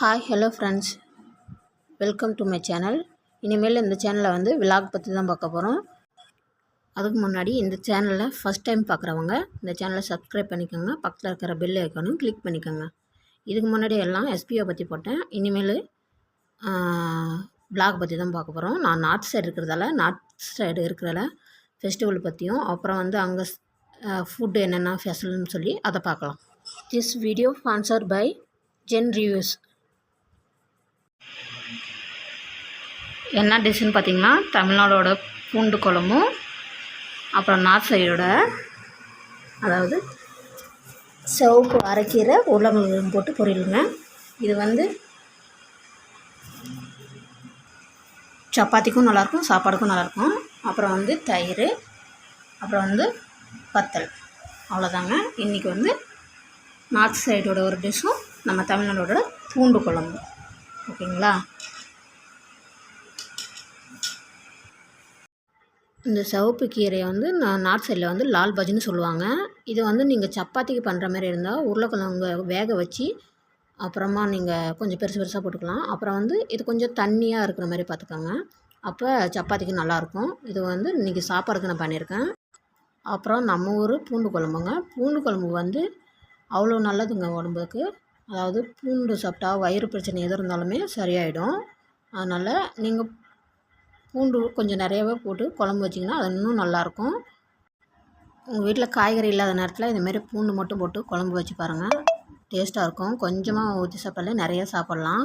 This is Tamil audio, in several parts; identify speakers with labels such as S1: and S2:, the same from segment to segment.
S1: Hi hello friends welcome to my channel இனிமேல் இந்த சேனலை வந்து விலாக் பற்றி தான் பார்க்க போகிறோம் அதுக்கு முன்னாடி இந்த சேனலில் ஃபஸ்ட் டைம் பார்க்குறவங்க இந்த சேனலை சப்ஸ்கிரைப் பண்ணிக்கோங்க. பக்கத்தில் இருக்கிற பெல் ஐக்கானும் கிளிக் பண்ணிக்கோங்க. இதுக்கு முன்னாடி எல்லாம் எஸ்பிஓ பற்றி போட்டேன். இனிமேல் விலாக் பற்றி தான் பார்க்க போகிறோம் நான் நார்த் சைடு இருக்கிறதால நார்த் சைடு இருக்கிறதால ஃபெஸ்டிவல் பற்றியும் அப்புறம் வந்து அங்கே ஃபுட்டு என்னென்ன ஃபெஷல்னு சொல்லி அதை பார்க்கலாம். This video sponsor by Zen reviews என்ன டிஷ்ஷுன்னு பார்த்தீங்கன்னா தமிழ்நாடோட பூண்டு குழம்பும் அப்புறம் நார்த் சைடோட அதாவது சிவப்பு அரைக்கீரை உருளைக்கிழங்கு போட்டு பொரியலுங்க. இது வந்து சப்பாத்திக்கும் நல்லாயிருக்கும் சாப்பாடுக்கும் நல்லாயிருக்கும் அப்புறம் வந்து தயிர் அப்புறம் வந்து பத்தல் அவ்வளோதாங்க இன்றைக்கி வந்து நார்த் சைடோட ஒரு டிஷ்ஷும் நம்ம தமிழ்நாடோட பூண்டு குழம்பு. ஓகேங்களா? இந்த சிவப்பு கீரையை வந்து நான் நார்த் சைடில் வந்து லால் பஜ்னு சொல்லுவாங்க. இது வந்து நீங்கள் சப்பாத்திக்கு பண்ணுற மாதிரி இருந்தால் உருளைக்கிழங்கு வேக வச்சு அப்புறமா நீங்கள் கொஞ்சம் பெருசு பெருசாக போட்டுக்கலாம். அப்புறம் வந்து இது கொஞ்சம் தண்ணியாக இருக்கிற மாதிரி பார்த்துக்கோங்க. அப்போ சப்பாத்திக்கு நல்லாயிருக்கும் இது வந்து இன்றைக்கி சாப்பாடுக்கு நான் பண்ணியிருக்கேன். அப்புறம் நம்ம ஊர் பூண்டு குழம்புங்க. பூண்டு குழம்பு வந்து அவ்வளோ நல்லதுங்க உடம்புக்கு. அதாவது பூண்டு சாப்பிட்டா வயிறு பிரச்சனை எது இருந்தாலுமே சரியாயிடும். அதனால் நீங்கள் பூண்டு கொஞ்சம் நிறையவே போட்டு குழம்பு வச்சிங்கன்னா அது இன்னும் நல்லாயிருக்கும். உங்கள் வீட்டில் காய்கறி இல்லாத நேரத்தில் இதுமாரி பூண்டு மட்டும் போட்டு குழம்பு வச்சு பாருங்கள் டேஸ்ட்டாக இருக்கும். கொஞ்சமாக ஊற்றி சாப்பிட்ல நிறைய சாப்பிட்லாம்.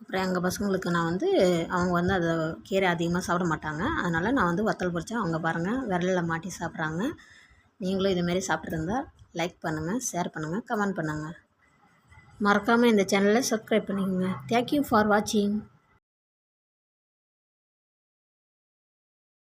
S1: அப்புறம் எங்கள் பசங்களுக்கு நான் வந்து அவங்க வந்து அதை கீரை அதிகமாக சாப்பிட மாட்டாங்க. அதனால் நான் வந்து வத்தல் பொரிச்சா அவங்க பாருங்கள் விரலில் மாட்டி சாப்பிட்றாங்க. நீங்களும் இதுமாரி சாப்பிட்ருந்தா லைக் பண்ணுங்கள் ஷேர் பண்ணுங்கள் கமெண்ட் பண்ணுங்கள் மறக்காமல் இந்த சேனலை சப்ஸ்கிரைப் பண்ணிக்கோங்க. தேங்க்யூ ஃபார் வாட்சிங்